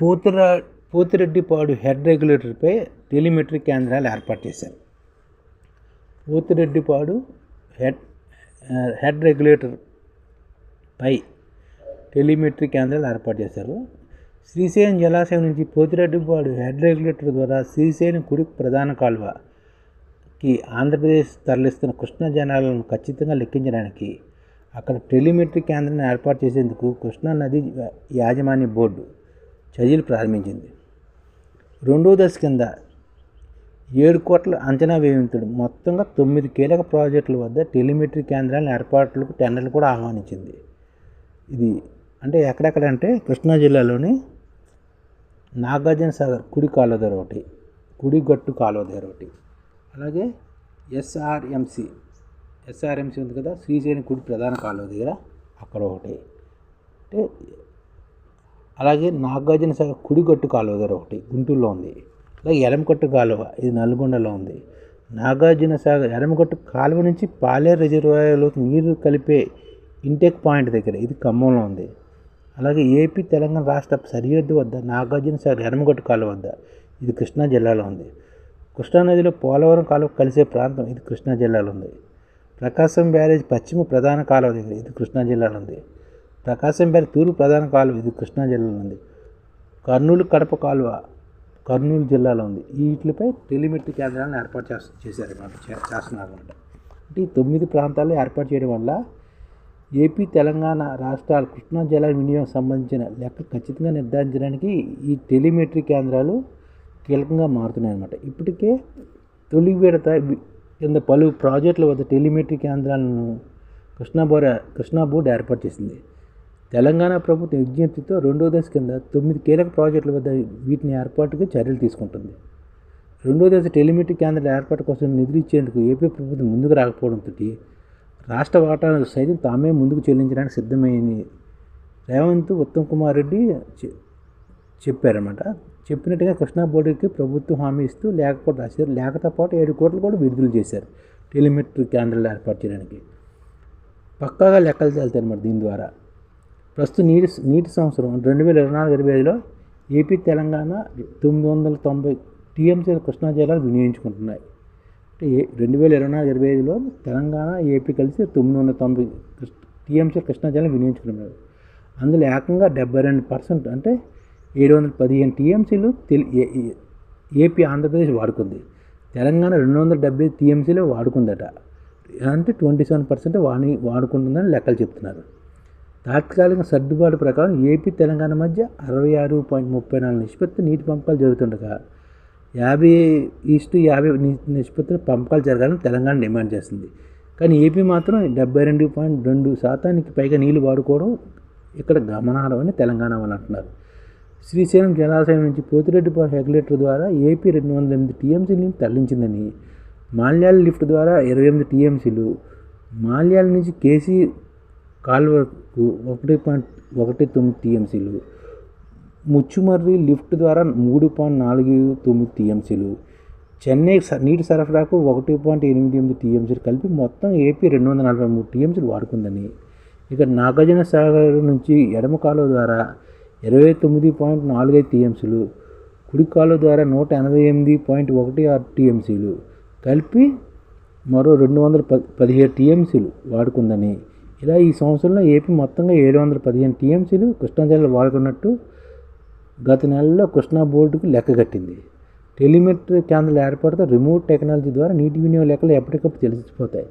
పోతురా Pothireddypadu head రెగ్యులేటర్పై telemetry కేంద్రాలు ఏర్పాటు చేశారు. పోతిరెడ్డిపాడు హెడ్ హెడ్ రెగ్యులేటర్ పై టెలిమెట్రీ కేంద్రాలు ఏర్పాటు చేశారు. శ్రీశైలం జలాశయం నుంచి పోతిరెడ్డిపాడు హెడ్ రెగ్యులేటర్ ద్వారా శ్రీశైలం కుడి ప్రధాన కాలువకి ఆంధ్రప్రదేశ్ తరలిస్తున్న కృష్ణా జలాలను ఖచ్చితంగా లెక్కించడానికి అక్కడ టెలిమెట్రీ కేంద్రాన్ని ఏర్పాటు చేసేందుకు కృష్ణా నది యాజమాన్య బోర్డు చర్యలు ప్రారంభించింది. రెండో దశ కింద ఏడు కోట్ల అంచనా వ్యయంతుడు మొత్తంగా తొమ్మిది కీలక ప్రాజెక్టుల వద్ద టెలిమెట్రీ కేంద్రాల ఏర్పాట్లకు టెండర్లు కూడా ఆహ్వానించింది. ఇది అంటే ఎక్కడెక్కడంటే కృష్ణా జిల్లాలోని నాగార్జున సాగర్ కుడి కాలువ దగ్గర ఒకటి కుడి గట్టు కాలువ దగ్గర ఒకటి. అలాగే ఎస్ఆర్ఎంసి ఎస్ఆర్ఎంసి ఉంది కదా శ్రీశైలం కుడి ప్రధాన కాలువ దగ్గర అక్కడ ఒకటి. అంటే అలాగే నాగార్జున సాగర్ కుడి గట్టు కాలువ దగ్గర ఒకటి గుంటూరులో ఉంది. అలాగే ఎలమకొట్టు కాలువ ఇది నల్గొండలో ఉంది. నాగార్జున సాగర్ ఎడమగట్టు కాలువ నుంచి పాలేరు రిజర్వాయర్లోకి నీరు కలిపే ఇంటెక్ పాయింట్ దగ్గర ఇది ఖమ్మంలో ఉంది. అలాగే ఏపీ తెలంగాణ రాష్ట్ర సరిహద్దు వద్ద నాగార్జున సాగర్ ఎడమగట్టు కాలువ వద్ద ఇది కృష్ణా జిల్లాలో ఉంది. కృష్ణా నదిలో పోలవరం కాలువ కలిసే ప్రాంతం ఇది కృష్ణా జిల్లాలో ఉంది. ప్రకాశం బ్యారేజ్ పశ్చిమ ప్రధాన కాలువ దగ్గర ఇది కృష్ణా జిల్లాలో ఉంది. ప్రకాశం పేరు తూర్పు ప్రధాన కాలువ ఇది కృష్ణా జిల్లాలో ఉంది. కర్నూలు కడప కాలువ కర్నూలు జిల్లాలో ఉంది. వీటిపై టెలిమెట్రీ కేంద్రాలను ఏర్పాటు చేస్త చేశారన్నమాట చే- చేస్తున్నారన్నమాట. అంటే ఈ తొమ్మిది ప్రాంతాల్లో ఏర్పాటు చేయడం వల్ల ఏపీ తెలంగాణ రాష్ట్రాలు కృష్ణా జల వినియోగం సంబంధించిన లెక్క ఖచ్చితంగా నిర్ధారించడానికి ఈ టెలిమెట్రీ కేంద్రాలు కీలకంగా మారుతున్నాయి అన్నమాట ఇప్పటికే తొలి విడత కింద పలు ప్రాజెక్టుల వద్ద టెలిమెట్రీ కేంద్రాలను కృష్ణా బోర్డు కృష్ణా బోర్డు ఏర్పాటు చేసింది. తెలంగాణ ప్రభుత్వం విజ్ఞప్తితో రెండో దశ కింద తొమ్మిది కీలక ప్రాజెక్టుల వద్ద వీటిని ఏర్పాటుకు చర్యలు తీసుకుంటుంది. రెండో దశ టెలిమెట్రీ కేంద్రాల ఏర్పాటు కోసం నిధులు ఇచ్చేందుకు ఏపీ ప్రభుత్వం ముందుకు రాకపోవడంతో రాష్ట్ర వాటాను సైతం తామే ముందుకు చెల్లించడానికి సిద్ధమైంది. రేవంత్ ఉత్తమ్ కుమార్ రెడ్డి చె- చెప్పారన్నమాట. చెప్పినట్టుగా కృష్ణా బోర్డుకి ప్రభుత్వం హామీ ఇస్తూ లేకపోతే రాశారు లేకతో పాటు ఏడు కోట్లు కూడా విడుదల చేశారు టెలిమెట్రీ కేంద్రాలు ఏర్పాటు చేయడానికి. పక్కాగా లెక్కలు తేలుతాయి అన్నమాట దీని ద్వారా. ప్రస్తుతం నీటి నీటి సంవత్సరం రెండు వేల ఇరవై నాలుగు ఇరవై ఐదులో ఏపీ తెలంగాణ తొమ్మిది వందల తొంభై టీఎంసీల కృష్ణా జిల్లాలు వినియోగించుకుంటున్నాయి. అంటే ఏ- రెండు వేల ఇరవై నాలుగు ఇరవై ఐదులో తెలంగాణ ఏపీ కలిసి తొమ్మిది వందల తొంభై టీఎంసీ కృష్ణా జిల్లా వినియోగించుకున్నారు అందులో ఏకంగా డెబ్బై రెండు పర్సెంట్ అంటే ఏడు వందల పదిహేను టీఎంసీలు తెలి ఏ- ఏపీ ఆంధ్రప్రదేశ్ వాడుకుంది. తెలంగాణ రెండు వందల డెబ్బై టీఎంసీలో వాడుకుందట. అంటే ట్వంటీ సెవెన్ పర్సెంట్ వాడి వాడుకుంటుందని లెక్కలు చెప్తున్నారు. తాత్కాలిక సర్దుబాటు ప్రకారం ఏపీ తెలంగాణ మధ్య అరవై ఆరు పాయింట్ ముప్పై నాలుగు నిష్పత్తి నీటి పంపకాలు జరుగుతుండగా యాభై ఈస్టు యాభై ని- నిష్పత్తిలో పంపకాలు జరగాలని తెలంగాణ డిమాండ్ చేస్తుంది కానీ ఏపీ మాత్రం డెబ్బై రెండు పాయింట్ రెండు శాతానికి పైగా నీళ్ళు వాడుకోవడం ఇక్కడ గమనార్హమని తెలంగాణ వాళ్ళు అంటున్నారు. శ్రీశైలం జలాశయం నుంచి పోతిరెడ్డిపాడు రెగ్యులేటర్ ద్వారా ఏపీ రెండు వందల ఎనిమిది టీఎంసీ నీళ్ళు తరలించిందని మాల్యాల లిఫ్ట్ ద్వారా ఇరవై ఎనిమిది టీఎంసీలు మాల్యాల నుంచి కేసీ కాలువకు ఒకటి పాయింట్ ఒకటి తొమ్మిది టీఎంసీలు. ముచ్చుమర్రి లిఫ్ట్ ద్వారా మూడు పాయింట్ నాలుగు తొమ్మిది టీఎంసీలు. చెన్నై స- నీటి సరఫరాకు ఒకటి పాయింట్ ఎనిమిది ఎనిమిది టీఎంసీలు కలిపి మొత్తం ఏపీ రెండు వందల నలభై మూడు టీఎంసీలు వాడుకుందని. ఇక నాగార్జున సాగర్ నుంచి ఎడమ కాలువ ద్వారా ఇరవై తొమ్మిది పాయింట్ నాలుగు ఐదు టీఎంసీలు కుడి కాలువ ద్వారా నూట ఎనభై ఎనిమిది పాయింట్ ఒకటి ఆరు టీఎంసీలు కలిపి మరో రెండు వందల పది పదిహేడు టీఎంసీలు వాడుకుందని. ఇలా ఈ సంవత్సరంలో ఏపీ మొత్తంగా ఏడు వందల పదిహేను టీఎంసీలు కృష్ణా జిల్లాలో వాడుకున్నట్టు గత నెలలో కృష్ణా బోర్డుకు లెక్క కట్టింది. టెలిమెట్రీ కేంద్రాలు ఏర్పాటుతో రిమోట్ టెక్నాలజీ ద్వారా నీటి వినియోగ లెక్కలు ఎప్పటికప్పుడు తెలిసిపోతాయి.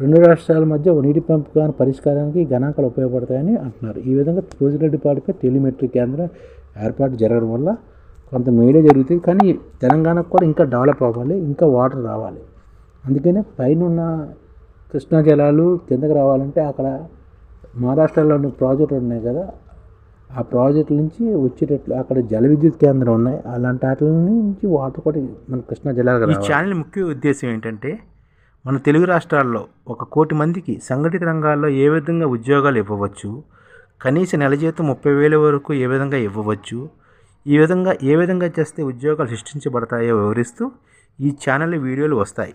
రెండు రాష్ట్రాల మధ్య నీటి పంపకాన్ని పరిష్కారానికి గణాంకాలు ఉపయోగపడతాయని అంటున్నారు. ఈ విధంగా పోజిరెడ్డిపాటిపై టెలిమెట్రీ కేంద్రం ఏర్పాటు జరగడం వల్ల కొంత మేడే జరుగుతుంది. కానీ తెలంగాణకు కూడా ఇంకా డెవలప్ అవ్వాలి ఇంకా వాటర్ రావాలి. అందుకనే పైన కృష్ణా జలాలు కిందకి రావాలంటే అక్కడ మహారాష్ట్రలోని ప్రాజెక్టులు ఉన్నాయి కదా. ఆ ప్రాజెక్టుల నుంచి వచ్చేటట్లు అక్కడ జల విద్యుత్ కేంద్రం ఉన్నాయి. అలాంటి వాటి నుంచి వాటర్ కూడా మన కృష్ణా జిల్లాకు ఈ ఛానల్ ముఖ్య ఉద్దేశం ఏంటంటే మన తెలుగు రాష్ట్రాల్లో ఒక కోటి మందికి సంఘటిత రంగాల్లో ఏ విధంగా ఉద్యోగాలు ఇవ్వవచ్చు కనీస నెల జీతం ముప్పై వేల వరకు ఏ విధంగా ఇవ్వవచ్చు ఈ విధంగా ఏ విధంగా చేస్తే ఉద్యోగాలు సృష్టించబడతాయో వివరిస్తూ ఈ ఛానల్ వీడియోలు వస్తాయి.